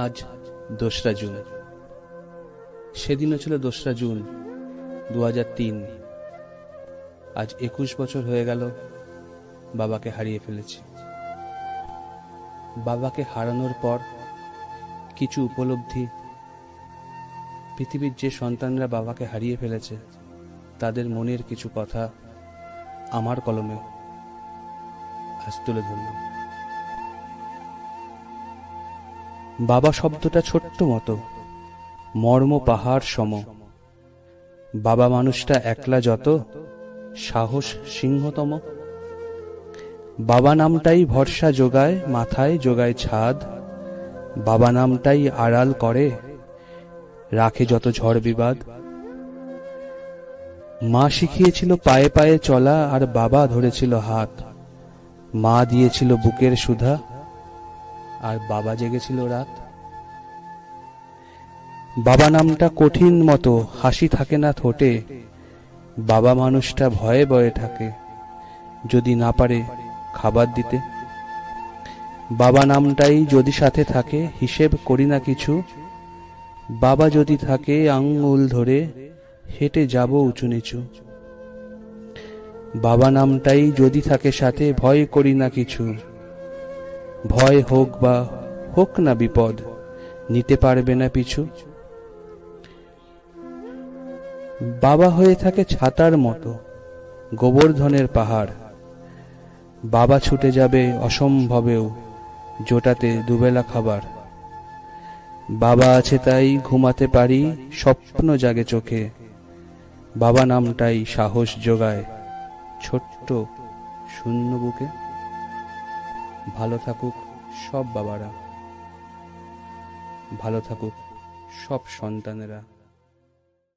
আজ দোসরা জুন। সেদিনও ছিল দোসরা জুন দু আজ একুশ বছর হয়ে গেল, বাবাকে হারিয়ে ফেলেছি। বাবাকে হারানোর পর কিছু উপলব্ধি, পৃথিবীর যে সন্তানরা বাবাকে হারিয়ে ফেলেছে, তাদের মনের কিছু কথা আমার কলমে আজ তুলে ধরলাম। বাবা শব্দটা ছোট্ট মতো। মর্ম পাহাড় সম। বাবা মানুষটা একলা যত, সাহস সিংহতম। বাবা নামটাই ভরসা যোগায়, মাথায় যোগায় ছাদ। বাবা নামটাই আড়াল করে, রাখে যত ঝড় বিবাদ। মা শিখিয়েছিল পায়ে পায়ে চলা আর বাবা ধরেছিল হাত। মা দিয়েছিল বুকের সুধা। আর বাবা জেগেছিল রাত। বাবা নামটা কঠিন মতো, হাসি থাকে না ঠোঁটে। বাবা মানুষটা ভয়ে ভয়ে থাকে, যদি না পারে খাবার দিতে। বাবা নামটাই যদি সাথে থাকে, হিসেব করি না কিছু। বাবা যদি থাকে আঙ্গুল ধরে, হেঁটে যাব উঁচু নিচু। বাবা নামটাই যদি থাকে সাথে, ভয় করি না কিছু। ভয় হোক বা হোক না বিপদ, নিতে পারবে না পিছু। বাবা হয়ে থাকে ছাতার মতো, গোবর্ধনের পাহাড়। বাবা ছুটে যাবে অসম্ভবেও জোটাতে দুবেলা খাবার। বাবা আছে তাই ঘুমাতে পারি, স্বপ্ন জাগে চোখে। বাবা নামটাই সাহস যোগায় ছোট্ট শূন্য বুকে। ভালো থাকুক সব বাবারা। ভালো থাকুক সব সন্তানেরা।